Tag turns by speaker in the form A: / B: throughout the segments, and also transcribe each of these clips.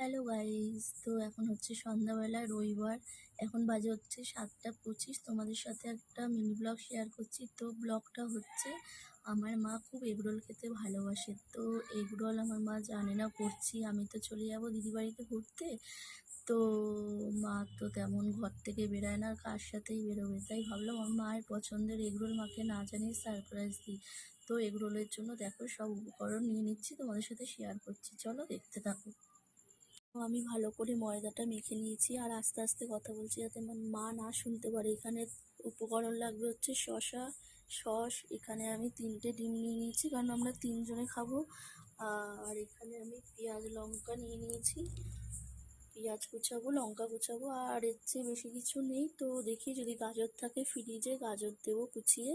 A: Hello guys তো এখন হচ্ছে সন্ধ্যাবেলা, রবিবার। এখন বাজে হচ্ছে সাতটা পঁচিশ। তোমাদের সাথে একটা মিনি ব্লগ শেয়ার করছি। তো ব্লগটা হচ্ছে আমার মা খুব এগরোল খেতে ভালোবাসে। তো এগরোল আমার মা জানে না, করছি। আমি তো চলে যাব দিদি বাড়িতে ঘুরতে। তো মা তো তেমন ঘর থেকে বেরোয় না, কার সাথেই বেরোবে? তাই ভাবলাম আমার মায়ের পছন্দের এগরোল মাকে না জানিয়ে সারপ্রাইজ দিই। তো এগরোলের জন্য দেখো সব উপকরণ নিয়ে নিচ্ছি, তোমাদের সাথে শেয়ার করছি। চলো দেখতে থাকো। তো আমি ভালো করে ময়দাটা মেখে নিয়েছি আর আস্তে আস্তে কথা বলছি যাতে আমার মা না শুনতে পারে। এখানে উপকরণ লাগবে হচ্ছে শসা, সস, এখানে আমি তিনটে ডিম নিয়ে নিয়েছি কারণ আমরা তিনজনে খাব। আর এখানে আমি পেঁয়াজ, লঙ্কা নিয়ে নিয়েছি। পেঁয়াজ কুচাবো, লঙ্কা কুচাবো আর এর চেয়ে বেশি কিছু নেই। তো দেখি যদি গাজর থাকে ফ্রিজে গাজর দেবো কুচিয়ে।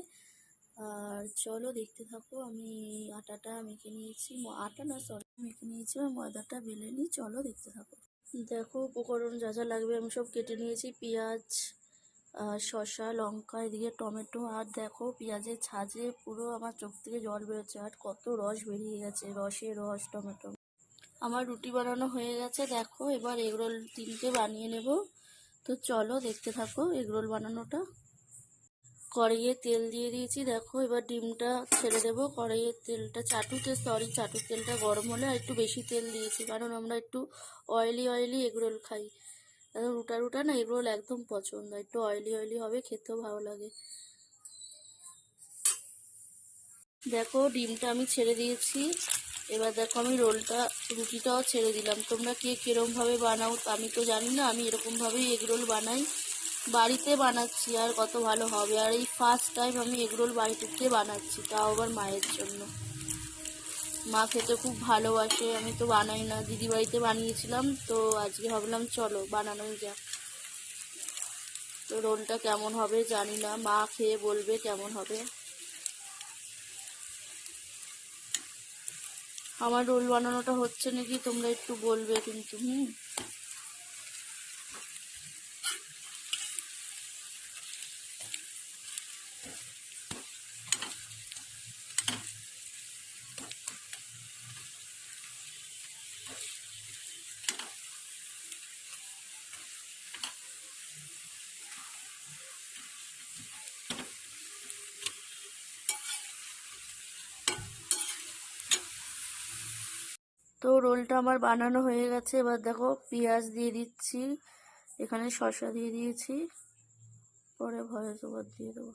A: আর চলো দেখতে থাকো, আমি আটাটা মেখে নিয়েছি আটা না সরি মেখে নিয়েছি আর ময়দাটা বেলে নিই, চলো দেখতে থাকো। দেখো, উপকরণ যা যা লাগবে আমি সব কেটে নিয়েছি, পেঁয়াজ শসা, লঙ্কা, এদিকে টমেটো, আর দেখো, পেঁয়াজের ছাজে পুরো আমার চোখ থেকে জল বেরোচ্ছে, আর কত রস বেরিয়ে গেছে, রসে রস, টমেটো। আমার রুটি বানানো হয়ে গেছে, দেখো, এবার এগরোল তিনটে বানিয়ে নেব। তো চলো দেখতে থাকো, এগরোল বানানোটা। কড়াইয়ে তেল দিয়ে দিয়েছি। দেখো, এবার ডিমটা ছেড়ে দেবো। কড়াইয়ের তেলটা চাটুতে সরি চাটুর তেলটা গরম হলে আর একটু বেশি তেল দিয়েছি, কারণ আমরা একটু অয়েলি অয়েলি এগরোল খাই। রুটা রুটা না এগরোল একদম পছন্দ। একটু অয়েলি অয়েলি হবে, খেতেও ভালো লাগে। দেখো, ডিমটা আমি ছেড়ে দিয়েছি। এবার দেখো, আমি রোলটা, রুটিটাও ছেড়ে দিলাম। তোমরা কে কিরমভাবে বানাও আমি তো জানি না। আমি এরকমভাবেই এগরোল বানাই। বাড়িতে বানাচ্ছি, আর কত ভালো হবে। আর এই ফার্স্ট টাইম আমি এগরোল বাড়িতে বানাচ্ছি, তাও আবার মায়ের জন্য। মা খেতে খুব ভালোবাসে, আমি তো বানাই না। দিদি বাড়িতে বানিয়েছিলাম, তো আজকে ভাবলাম চলো, বানানোই যাক। তো রোলটা কেমন হবে জানি না। মা খেয়ে বলবে কেমন হবে। আমার রোল বানানোটা হচ্ছে নাকি তোমরা একটু বলবে কিন্তু, হুম? তো রোলটা আমার বানানো হয়ে গেছে। এবার দেখো পেঁয়াজ দিয়ে দিচ্ছি, এখানে শসা দিয়ে দিয়েছি, পরে ভয়েস ওভার দিয়ে দেবো।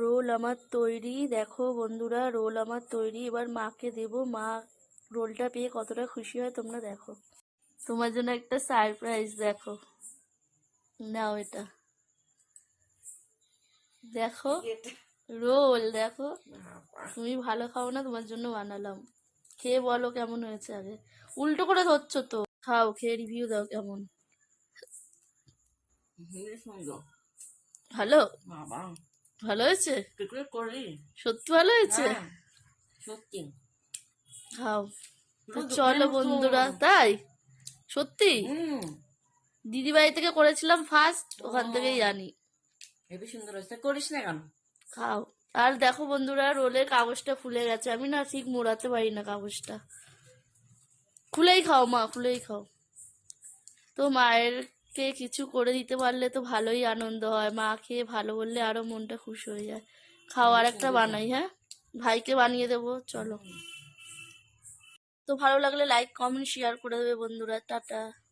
A: রোল আমার তৈরি, দেখো বন্ধুরা, রোল আমার তৈরি। এবার মাকে দেবো। মা রোলটা পেয়ে কতটা খুশি হয় তোমরা দেখো। তোমার জন্য একটা সারপ্রাইজ, দেখো। নাও এটা। দেখো রোল দেখো। তুমি ভালো খাও না তোমার জন্য বানালাম। খেয়ে বলো কেমন হয়েছে আগে। উল্টো করে ধরছো তো। খাও খেয়ে রিভিউ দাও কেমন। ভালো? ভালো হয়েছে? সত্যি ভালো হয়েছে?
B: হ্যাঁ, সত্যি।
A: খাও। তো চলো বন্ধুরা তাই? সত্যি?
B: হুম।
A: দিদি বাড়ি থেকে করেছিলাম ফার্স্ট ওখান। থেকেই জানি।
B: হেবি সুন্দর হয়েছে। করিস না কেন?
A: খাও। আর দেখো বন্ধুরা রোলের কাগজটা খুলে গেছে। আমি না ঠিক মোড়াতে পারি না কাগজটা। খুলেই খাও মা খুলেই খাও। তো মায়েরকে কিছু করে দিতে পারলে তো ভালোই আনন্দ হয়। মা খেয়ে ভালো বললে আরও মনটা খুশি হয়ে যায়। খাও আর একটা বানাই হ্যাঁ? ভাইকে বানিয়ে দেবো চলো। তো ভালো লাগলে লাইক কমেন্ট শেয়ার করে দেবে বন্ধুরা। টাটা।